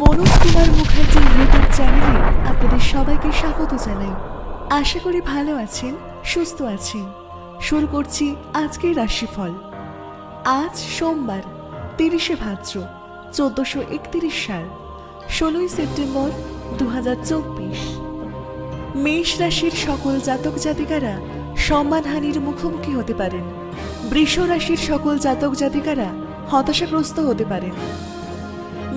Manoj Kumar Mukherjee YouTube চ্যানেলে আপনাদের সবাইকে স্বাগত জানাই। আশা করি ভালো আছেন, সুস্থ আছেন। শুরু করছি আজকের রাশিফল। আজ সোমবার, তিরিশে ভাদ্র, চোদ্দশো একত্রিশ সাল, ষোলোই সেপ্টেম্বর দু হাজার চব্বিশ। মেষ রাশির সকল জাতক জাতিকারা সম্মানহানির মুখোমুখি হতে পারেন। বৃষ রাশির সকল জাতক জাতিকারা হতাশাগ্রস্ত হতে পারেন।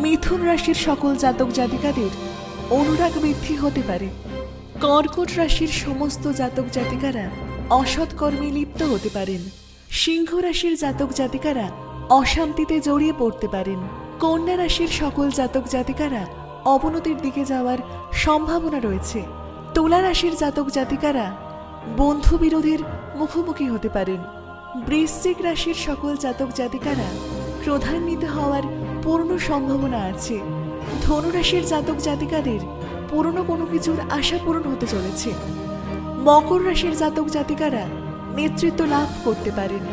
মিথুন রাশির সকল জাতক জাতিকাদের অনুরাগ বৃদ্ধি হতে পারে। কর্কট রাশির সমস্ত জাতক জাতিকারা অসৎ কর্মে লিপ্ত হতে পারেন। সিংহ রাশির জাতক জাতিকারা অশান্তিতে জড়িয়ে পড়তে পারেন। কন্যা রাশির সকল জাতক জাতিকারা অবনতির দিকে যাওয়ার সম্ভাবনা রয়েছে। তুলা রাশির জাতক জাতিকারা বন্ধু বিরোধীর মুখোমুখি হতে পারেন। বৃশ্চিক রাশির সকল জাতক জাতিকারা ক্রোধান্বিত হওয়ার পূর্ণ সম্ভাবনা আছে। ধনুরাশির জাতক জাতিকাদের পুরনো কোনো কিছুর আশা পূরণ হতে চলেছে। মকর রাশির জাতক জাতিকারা নেতৃত্ব লাভ করতে পারেন।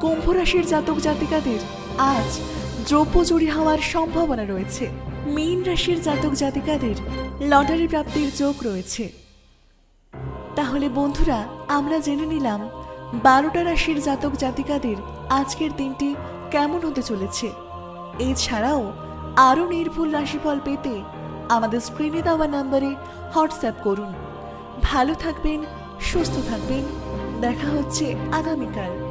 কুম্ভ রাশির জাতক জাতিকাদের আজ দ্রব্য চুরি হওয়ার সম্ভাবনা রয়েছে। মীন রাশির জাতক জাতিকাদের লটারি প্রাপ্তির যোগ রয়েছে। তাহলে বন্ধুরা, আমরা জেনে নিলাম বারোটা রাশির জাতক জাতিকাদের আজকের দিনটি কেমন হতে চলেছে? এছাড়াও আরও নির্ভুল রাশিফল পেতে আমাদের স্ক্রিনে দেওয়া নাম্বারে হোয়াটসঅ্যাপ করুন। ভালো থাকবেন, সুস্থ থাকবেন। দেখা হচ্ছে আগামীকাল।